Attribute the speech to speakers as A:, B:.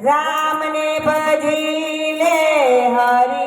A: રામને ભજી લે હરિ